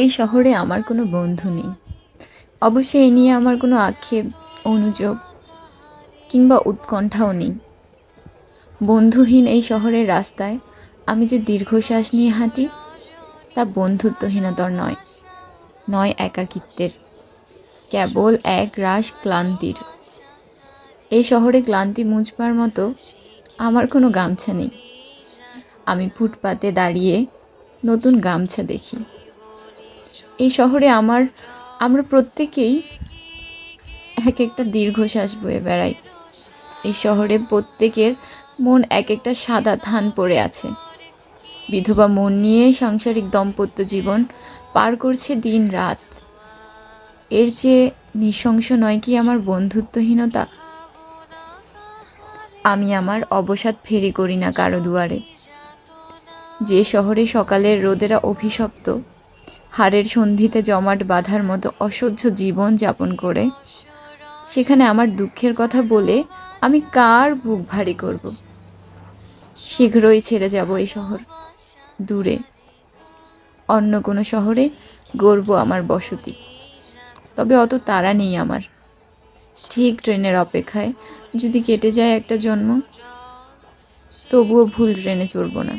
এই শহরে আমার কোনো বন্ধু নেই। অবশ্য এ নিয়ে আমার কোনো আক্ষেপ, অনুযোগ কিংবা উৎকণ্ঠাও নেই। বন্ধুহীন এই শহরের রাস্তায় আমি যে দীর্ঘশ্বাস নিয়ে হাঁটি, তা বন্ধুত্বহীনতার নয় নয় একাকিত্বের, কেবল এক রাশ ক্লান্তির। এই শহরে ক্লান্তি মুছবার মতো আমার কোনো গামছা নেই। আমি ফুটপাতে দাঁড়িয়ে নতুন গামছা দেখি। এই শহরে আমার, আমরা প্রত্যেকেই এক একটা দীর্ঘশ্বাস বয়ে বেড়াই। এই শহরে প্রত্যেকের মন এক একটা সাদা ধান পড়ে আছে। বিধবা মন নিয়ে সাংসারিক দম্পত্য জীবন পার করছে দিন রাত। এর চেয়ে নৃশংস নয় কি আমার বন্ধুত্বহীনতা? আমি আমার অবসাদ ফেরি করি না কারও দুয়ারে। যে শহরে সকালের রোদেরা অভিশপ্ত হাড়ের সন্ধিতে জমাট বাঁধার মতো অসহ্য জীবন যাপন করে, সেখানে আমার দুঃখের কথা বলে আমি কার বুক ভারী করব? শীঘ্রই ছেড়ে যাব এই শহর, দূরে। অন্য কোনো শহরে গড়ব আমার বসতি। তবে অত তাড়া নেই আমার। ঠিক ট্রেনের অপেক্ষায় যদি কেটে যায় একটা জন্ম, তবুও ভুল ট্রেনে চড়ব না।